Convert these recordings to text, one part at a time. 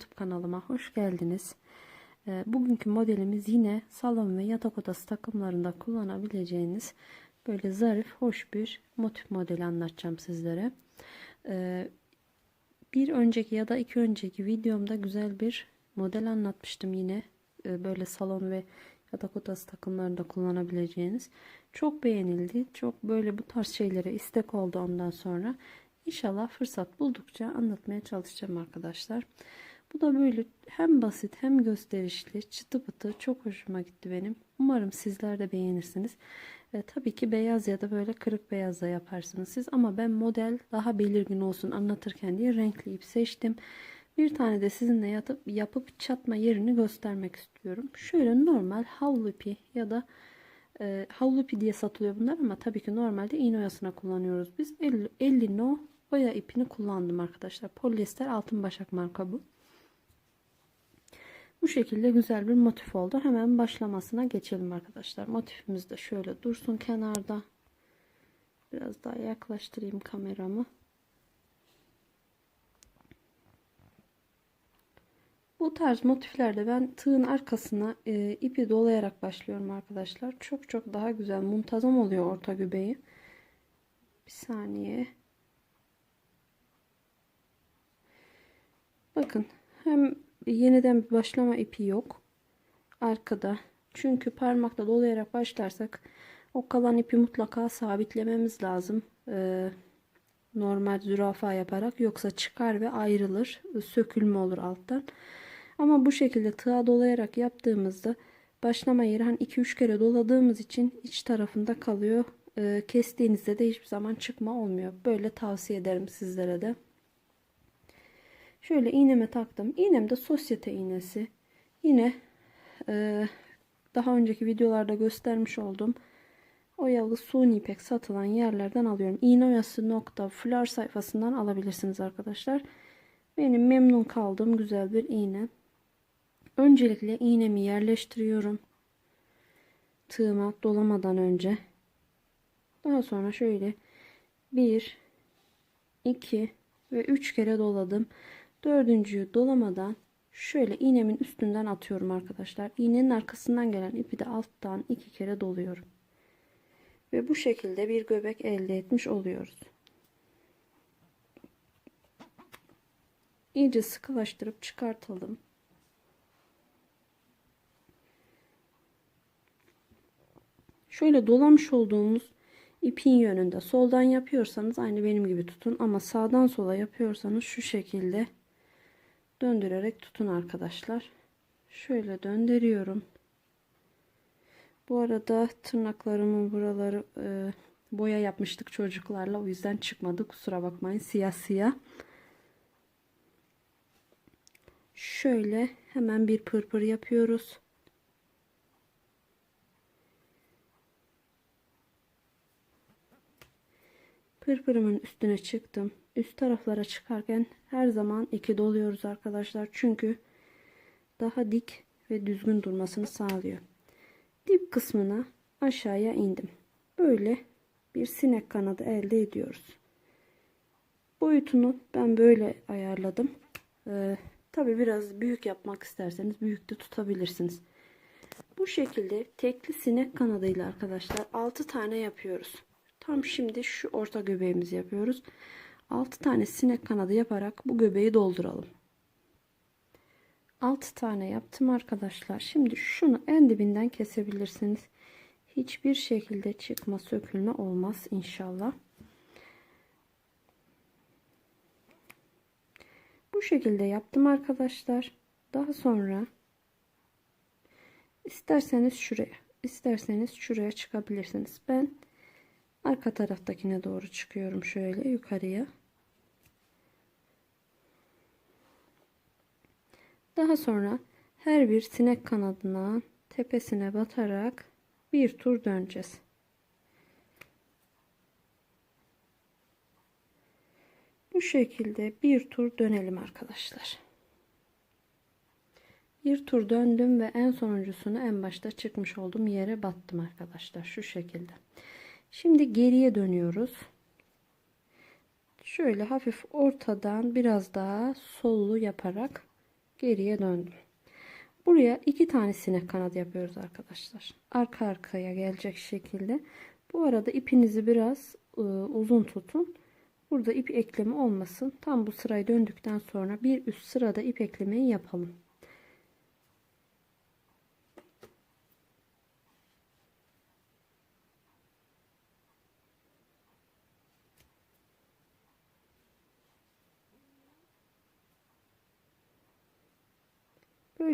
YouTube kanalıma hoş geldiniz. Ee, Bugünkü modelimiz yine salon ve yatak odası takımlarında kullanabileceğiniz böyle zarif, hoş bir motif modeli anlatacağım sizlere. Ee, Bir önceki ya da iki önceki videomda güzel bir model anlatmıştım yine. Ee, Böyle salon ve yatak odası takımlarında kullanabileceğiniz. Çok beğenildi. Çok böyle bu tarz şeylere istek oldu ondan sonra. İnşallah fırsat buldukça anlatmaya çalışacağım arkadaşlar. Bu da böyle hem basit hem gösterişli çıtı pıtı çok hoşuma gitti benim. Umarım sizler de beğenirsiniz. E, tabii ki beyaz ya da böyle kırık beyazla yaparsınız siz ama ben model daha belirgin olsun anlatırken diye renkli ip seçtim. Bir tane de sizinle yatıp, yapıp çatma yerini göstermek istiyorum. Şöyle normal havlu ipi ya da e, havlu ipi diye satılıyor bunlar ama tabii ki normalde iğne oyasına kullanıyoruz. Biz 50, 50 no oya ipini kullandım arkadaşlar. Polyester altın başak marka bu. Bu şekilde güzel bir motif oldu. Hemen başlamasına geçelim arkadaşlar. Motifimiz de şöyle dursun kenarda. Biraz daha yaklaştırayım kameramı. Bu tarz motiflerde ben tığın arkasına e, ipi dolayarak başlıyorum arkadaşlar. Çok çok daha güzel, muntazam oluyor orta göbeği. Bir saniye. Bakın hem yeniden bir başlama ipi yok. Arkada. Çünkü parmakla dolayarak başlarsak o kalan ipi mutlaka sabitlememiz lazım. Ee, normal zürafa yaparak yoksa çıkar ve ayrılır. Sökülme olur alttan. Ama bu şekilde tığa dolayarak yaptığımızda başlama yeri hani 2-3 kere doladığımız için iç tarafında kalıyor. Ee, kestiğinizde de hiçbir zaman çıkma olmuyor. Böyle tavsiye ederim sizlere de. Şöyle iğneme taktım. İğnem de sosyete iğnesi. Yine e, daha önceki videolarda göstermiş olduğum oyalı suni ipek satılan yerlerden alıyorum. İğne oyası nokta flör sayfasından alabilirsiniz arkadaşlar. Benim memnun kaldığım güzel bir iğne. Öncelikle iğnemi yerleştiriyorum. Tığıma dolamadan önce. Daha sonra şöyle 1 2 ve 3 kere doladım. Dördüncüyü dolamadan şöyle iğnemin üstünden atıyorum arkadaşlar. İğnenin arkasından gelen ipi de alttan iki kere doluyorum. Ve bu şekilde bir göbek elde etmiş oluyoruz. İyice sıkılaştırıp çıkartalım. Şöyle dolamış olduğumuz ipin yönünde soldan yapıyorsanız aynı benim gibi tutun ama sağdan sola yapıyorsanız şu şekilde döndürerek tutun arkadaşlar. Şöyle döndürüyorum. Bu arada tırnaklarımın buraları e, boya yapmıştık çocuklarla. O yüzden çıkmadı. Kusura bakmayın. Siyah siyah. Şöyle hemen bir pırpır yapıyoruz. Pırpırımın üstüne çıktım. Üst taraflara çıkarken her zaman iki doluyoruz arkadaşlar. Çünkü daha dik ve düzgün durmasını sağlıyor. Dip kısmına aşağıya indim. Böyle bir sinek kanadı elde ediyoruz. Boyutunu ben böyle ayarladım. Ee, Tabi biraz büyük yapmak isterseniz büyük de tutabilirsiniz. Bu şekilde tekli sinek kanadıyla arkadaşlar 6 tane yapıyoruz. Tam şimdi şu orta göbeğimizi yapıyoruz. 6 tane sinek kanadı yaparak bu göbeği dolduralım. 6 tane yaptım arkadaşlar. Şimdi şunu en dibinden kesebilirsiniz. Hiçbir şekilde çıkma sökülme olmaz inşallah. Bu şekilde yaptım arkadaşlar. Daha sonra isterseniz şuraya, isterseniz şuraya çıkabilirsiniz. Ben arka taraftakine doğru çıkıyorum şöyle yukarıya. Daha sonra her bir sinek kanadına tepesine batarak bir tur döneceğiz. Bu şekilde bir tur dönelim arkadaşlar. Bir tur döndüm ve en sonuncusunu en başta çıkmış olduğum yere battım arkadaşlar. Şu şekilde. Şimdi geriye dönüyoruz. Şöyle hafif ortadan biraz daha sollu yaparak geriye döndüm. Buraya iki tane sinek kanadı yapıyoruz arkadaşlar. Arka arkaya gelecek şekilde. Bu arada ipinizi biraz e, uzun tutun. Burada ip eklemi olmasın. Tam bu sırayı döndükten sonra bir üst sırada ip eklemeyi yapalım.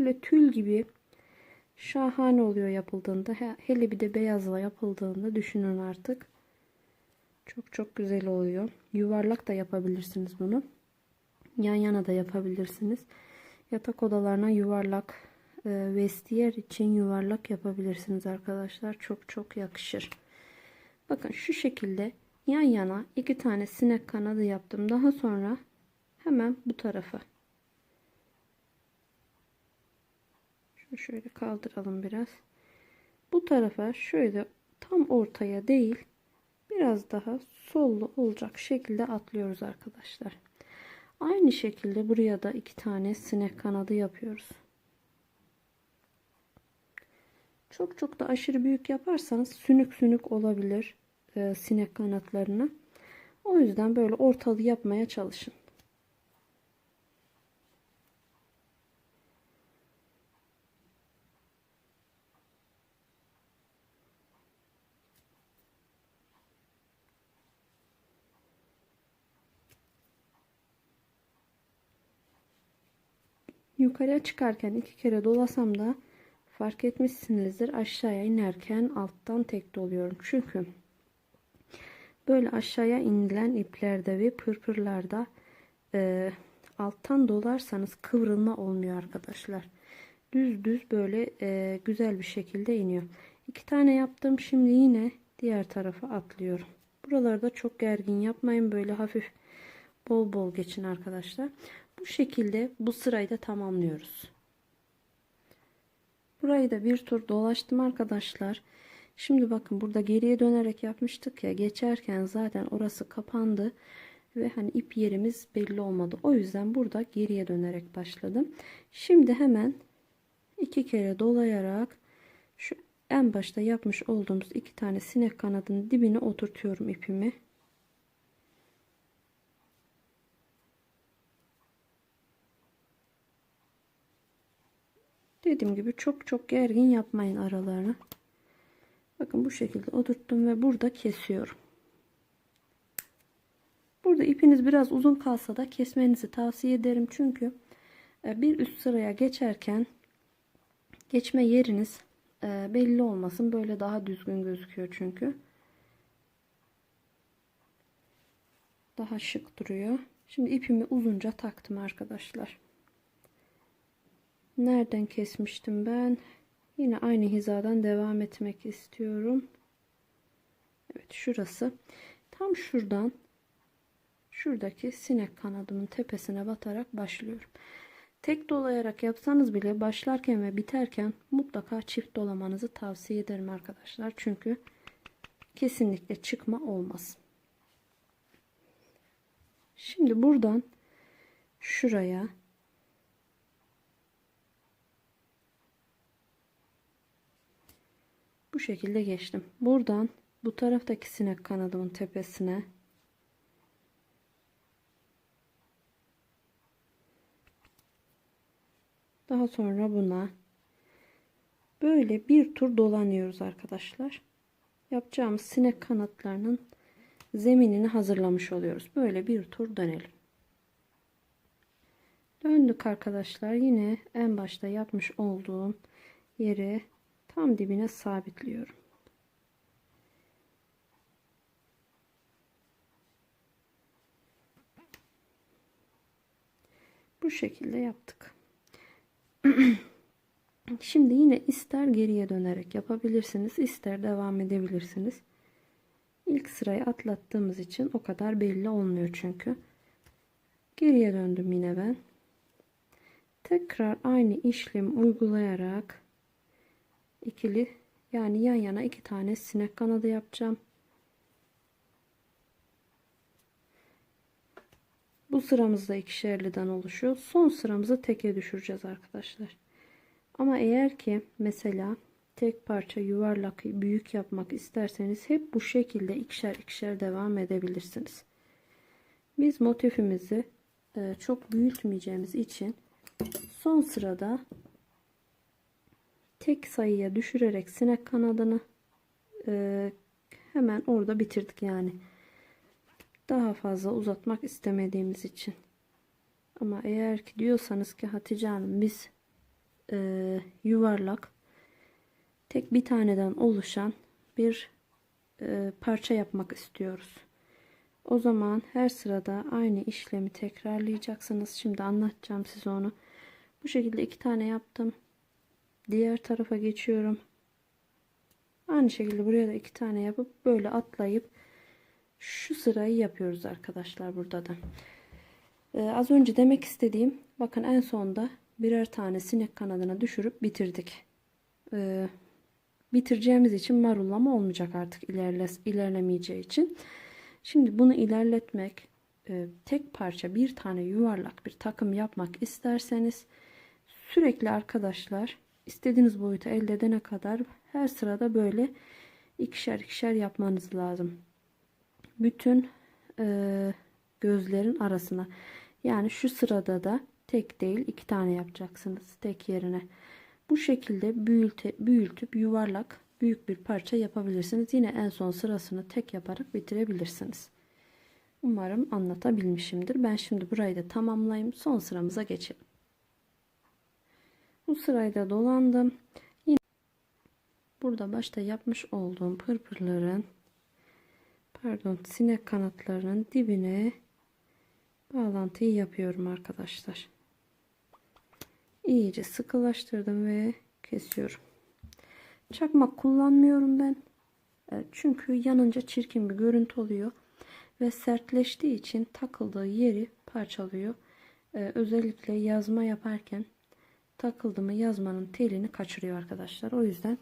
Böyle tül gibi şahane oluyor yapıldığında. Hele bir de beyazla yapıldığında düşünün artık. Çok çok güzel oluyor. Yuvarlak da yapabilirsiniz bunu. Yan yana da yapabilirsiniz. Yatak odalarına yuvarlak e, vestiyer için yuvarlak yapabilirsiniz arkadaşlar. Çok çok yakışır. Bakın şu şekilde yan yana iki tane sinek kanadı yaptım. Daha sonra hemen bu tarafa Şunu şöyle kaldıralım biraz. Bu tarafa şöyle tam ortaya değil biraz daha sollu olacak şekilde atlıyoruz arkadaşlar. Aynı şekilde buraya da iki tane sinek kanadı yapıyoruz. Çok çok da aşırı büyük yaparsanız sünük sünük olabilir e, sinek kanatlarını. O yüzden böyle ortalı yapmaya çalışın. Yukarıya çıkarken iki kere dolasam da fark etmişsinizdir aşağıya inerken alttan tek doluyorum. Çünkü böyle aşağıya inilen iplerde ve pırpırlarda e, alttan dolarsanız kıvrılma olmuyor arkadaşlar. Düz düz böyle e, güzel bir şekilde iniyor. İki tane yaptım. Şimdi yine diğer tarafa atlıyorum. Buralarda çok gergin yapmayın. Böyle hafif bol bol geçin arkadaşlar. Bu şekilde bu sırayı da tamamlıyoruz. Burayı da bir tur dolaştım arkadaşlar. Şimdi bakın burada geriye dönerek yapmıştık ya geçerken zaten orası kapandı ve hani ip yerimiz belli olmadı. O yüzden burada geriye dönerek başladım. Şimdi hemen iki kere dolayarak şu en başta yapmış olduğumuz iki tane sinek kanadının dibine oturtuyorum ipimi. Dediğim gibi çok çok gergin yapmayın aralarını. Bakın bu şekilde oturttum ve burada kesiyorum. Burada ipiniz biraz uzun kalsa da kesmenizi tavsiye ederim. Çünkü e, bir üst sıraya geçerken geçme yeriniz e, belli olmasın. Böyle daha düzgün gözüküyor çünkü. Daha şık duruyor. Şimdi ipimi uzunca taktım arkadaşlar. Nereden kesmiştim ben? Yine aynı hizadan devam etmek istiyorum. Evet şurası. Tam şuradan şuradaki sinek kanadımın tepesine batarak başlıyorum. Tek dolayarak yapsanız bile başlarken ve biterken mutlaka çift dolamanızı tavsiye ederim arkadaşlar. Çünkü kesinlikle çıkma olmaz. Şimdi buradan şuraya Bu şekilde geçtim. Buradan bu taraftaki sinek kanadımın tepesine daha sonra buna böyle bir tur dolanıyoruz arkadaşlar. Yapacağımız sinek kanatlarının zeminini hazırlamış oluyoruz. Böyle bir tur dönelim. Döndük arkadaşlar. Yine en başta yapmış olduğum yere tam dibine sabitliyorum. Bu şekilde yaptık. Şimdi yine ister geriye dönerek yapabilirsiniz, ister devam edebilirsiniz. İlk sırayı atlattığımız için o kadar belli olmuyor çünkü. Geriye döndüm yine ben. Tekrar aynı işlemi uygulayarak ikili yani yan yana iki tane sinek kanadı yapacağım. Bu sıramızda ikişerliden oluşuyor. Son sıramızı teke düşüreceğiz arkadaşlar. Ama eğer ki mesela tek parça yuvarlak büyük yapmak isterseniz hep bu şekilde ikişer ikişer devam edebilirsiniz. Biz motifimizi e, çok büyütmeyeceğimiz için son sırada tek sayıya düşürerek sinek kanadını e, hemen orada bitirdik yani. Daha fazla uzatmak istemediğimiz için. Ama eğer ki diyorsanız ki Hatice Hanım biz e, yuvarlak tek bir taneden oluşan bir e, parça yapmak istiyoruz. O zaman her sırada aynı işlemi tekrarlayacaksınız. Şimdi anlatacağım size onu. Bu şekilde iki tane yaptım. Diğer tarafa geçiyorum. Aynı şekilde buraya da iki tane yapıp böyle atlayıp şu sırayı yapıyoruz arkadaşlar burada da. Ee, az önce demek istediğim bakın en sonda birer tane sinek kanadına düşürüp bitirdik. Ee, bitireceğimiz için marullama olmayacak artık ilerle, ilerlemeyeceği için. Şimdi bunu ilerletmek e, tek parça bir tane yuvarlak bir takım yapmak isterseniz sürekli arkadaşlar istediğiniz boyutu elde edene kadar her sırada böyle ikişer ikişer yapmanız lazım. Bütün e, gözlerin arasına yani şu sırada da tek değil iki tane yapacaksınız tek yerine. Bu şekilde büyülte, büyültüp yuvarlak büyük bir parça yapabilirsiniz. Yine en son sırasını tek yaparak bitirebilirsiniz. Umarım anlatabilmişimdir. Ben şimdi burayı da tamamlayayım. Son sıramıza geçelim. Bu sırayı da dolandım. Yine burada başta yapmış olduğum pırpırların pardon sinek kanatlarının dibine bağlantıyı yapıyorum arkadaşlar. İyice sıkılaştırdım ve kesiyorum. Çakmak kullanmıyorum ben. E, çünkü yanınca çirkin bir görüntü oluyor. Ve sertleştiği için takıldığı yeri parçalıyor. E, özellikle yazma yaparken takıldı mı yazmanın telini kaçırıyor arkadaşlar. O yüzden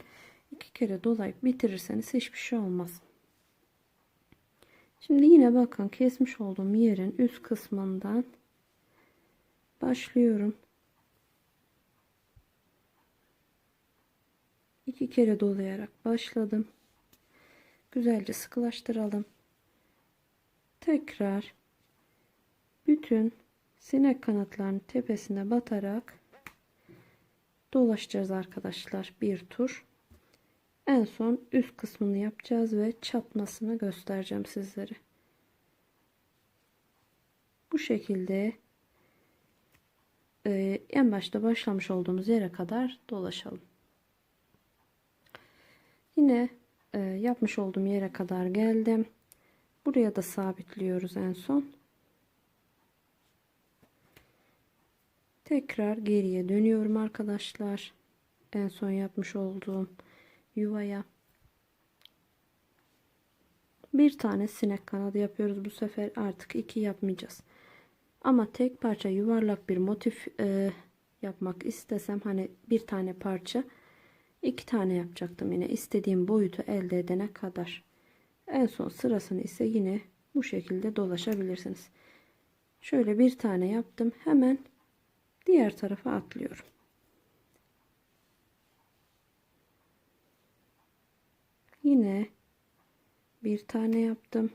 iki kere dolayıp bitirirseniz hiçbir şey olmaz. Şimdi yine bakın kesmiş olduğum yerin üst kısmından başlıyorum. iki kere dolayarak başladım. Güzelce sıkılaştıralım. Tekrar bütün sinek kanatlarının tepesine batarak dolaşacağız arkadaşlar bir tur. En son üst kısmını yapacağız ve çatmasını göstereceğim sizlere. Bu şekilde e, en başta başlamış olduğumuz yere kadar dolaşalım. Yine e, yapmış olduğum yere kadar geldim. Buraya da sabitliyoruz en son. Tekrar geriye dönüyorum arkadaşlar. En son yapmış olduğum yuvaya. Bir tane sinek kanadı yapıyoruz. Bu sefer artık iki yapmayacağız. Ama tek parça yuvarlak bir motif e, yapmak istesem hani bir tane parça iki tane yapacaktım yine istediğim boyutu elde edene kadar. En son sırasını ise yine bu şekilde dolaşabilirsiniz. Şöyle bir tane yaptım. Hemen diğer tarafa atlıyorum. Yine bir tane yaptım.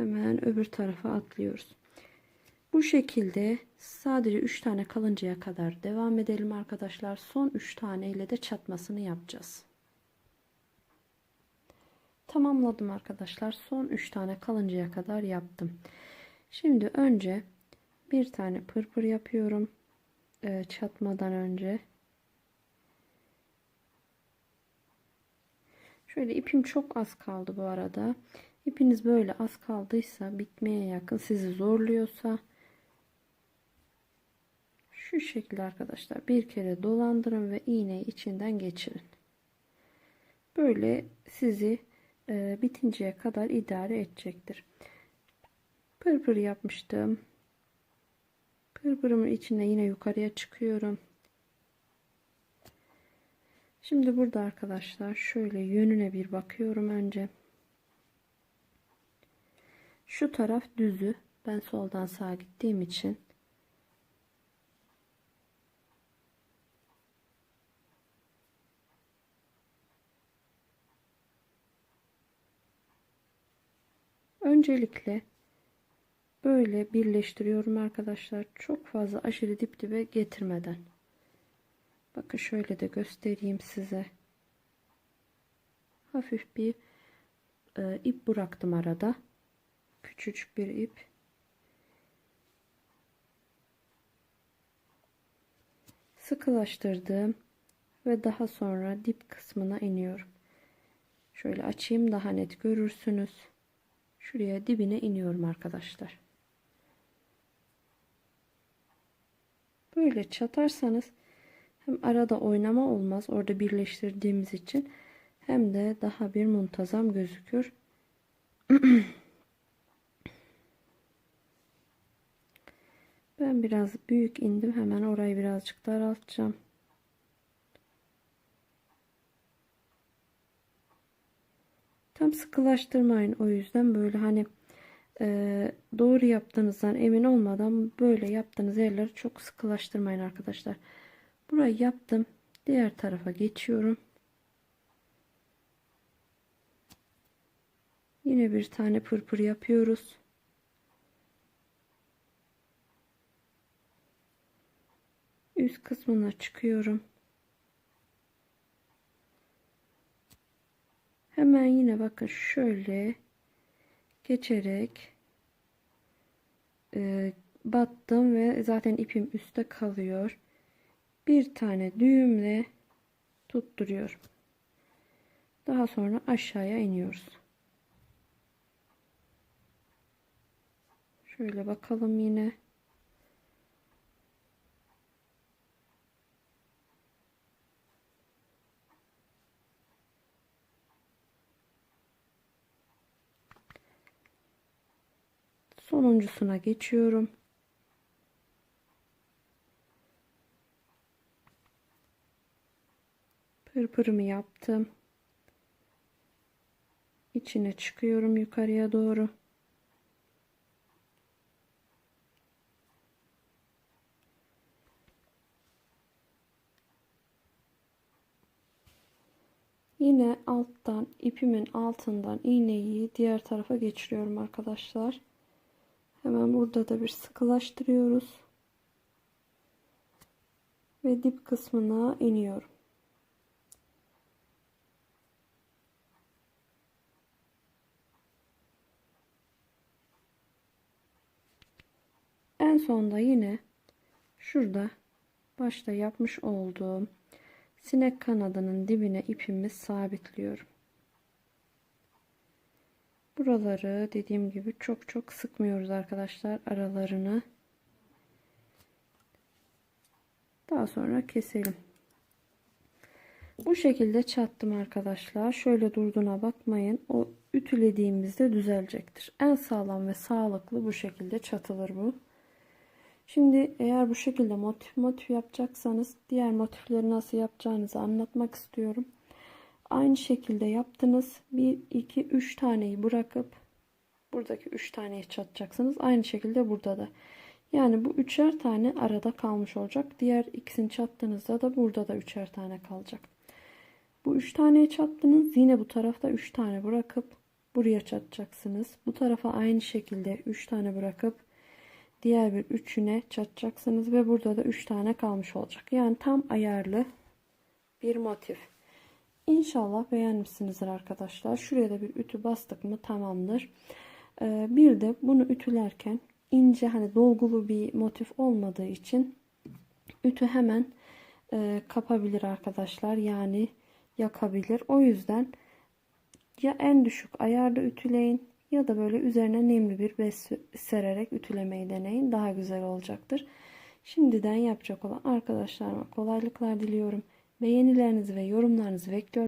hemen öbür tarafa atlıyoruz. Bu şekilde sadece 3 tane kalıncaya kadar devam edelim arkadaşlar. Son 3 tane ile de çatmasını yapacağız. Tamamladım arkadaşlar. Son 3 tane kalıncaya kadar yaptım. Şimdi önce bir tane pırpır yapıyorum. Ee, çatmadan önce. Şöyle ipim çok az kaldı bu arada. İpiniz böyle az kaldıysa bitmeye yakın sizi zorluyorsa şu şekilde arkadaşlar bir kere dolandırın ve iğneyi içinden geçirin. Böyle sizi e, bitinceye kadar idare edecektir. Pırpır yapmıştım. Pırpırımın içine yine yukarıya çıkıyorum. Şimdi burada arkadaşlar şöyle yönüne bir bakıyorum önce. Şu taraf düzü. Ben soldan sağa gittiğim için Öncelikle böyle birleştiriyorum arkadaşlar. Çok fazla aşırı dip dibe getirmeden. Bakın şöyle de göstereyim size. Hafif bir e, ip bıraktım arada. Küçücük bir ip. Sıkılaştırdım ve daha sonra dip kısmına iniyorum. Şöyle açayım daha net görürsünüz. Şuraya dibine iniyorum arkadaşlar. Böyle çatarsanız hem arada oynama olmaz orada birleştirdiğimiz için hem de daha bir muntazam gözükür. ben biraz büyük indim. Hemen orayı birazcık daraltacağım. Tam sıkılaştırmayın o yüzden böyle hani e, doğru yaptığınızdan emin olmadan böyle yaptığınız yerleri çok sıkılaştırmayın arkadaşlar. Burayı yaptım. Diğer tarafa geçiyorum. Yine bir tane pırpır yapıyoruz. Üst kısmına çıkıyorum. Hemen yine bakın şöyle geçerek e, battım ve zaten ipim üstte kalıyor. Bir tane düğümle tutturuyorum. Daha sonra aşağıya iniyoruz. Şöyle bakalım yine. Sonuncusuna geçiyorum. Pırpırımı yaptım. İçine çıkıyorum yukarıya doğru. Yine alttan ipimin altından iğneyi diğer tarafa geçiriyorum arkadaşlar. Hemen burada da bir sıkılaştırıyoruz. Ve dip kısmına iniyorum. En sonda yine şurada başta yapmış olduğum sinek kanadının dibine ipimi sabitliyorum. Buraları dediğim gibi çok çok sıkmıyoruz arkadaşlar aralarını. Daha sonra keselim. Bu şekilde çattım arkadaşlar. Şöyle durduğuna bakmayın. O ütülediğimizde düzelecektir. En sağlam ve sağlıklı bu şekilde çatılır bu. Şimdi eğer bu şekilde motif motif yapacaksanız diğer motifleri nasıl yapacağınızı anlatmak istiyorum. Aynı şekilde yaptınız. 1, 2, 3 taneyi bırakıp buradaki 3 taneyi çatacaksınız. Aynı şekilde burada da. Yani bu üçer tane arada kalmış olacak. Diğer ikisini çattığınızda da burada da üçer tane kalacak. Bu üç taneyi çattınız. Yine bu tarafta üç tane bırakıp buraya çatacaksınız. Bu tarafa aynı şekilde üç tane bırakıp diğer bir üçüne çatacaksınız ve burada da üç tane kalmış olacak. Yani tam ayarlı bir motif. İnşallah beğenmişsinizdir arkadaşlar. Şuraya da bir ütü bastık mı tamamdır. Ee, bir de bunu ütülerken ince hani dolgulu bir motif olmadığı için ütü hemen e, kapabilir arkadaşlar. Yani yakabilir. O yüzden ya en düşük ayarda ütüleyin ya da böyle üzerine nemli bir bez sererek ütülemeyi deneyin. Daha güzel olacaktır. Şimdiden yapacak olan arkadaşlarıma kolaylıklar diliyorum. Beğenilerinizi ve yorumlarınızı bekliyorum.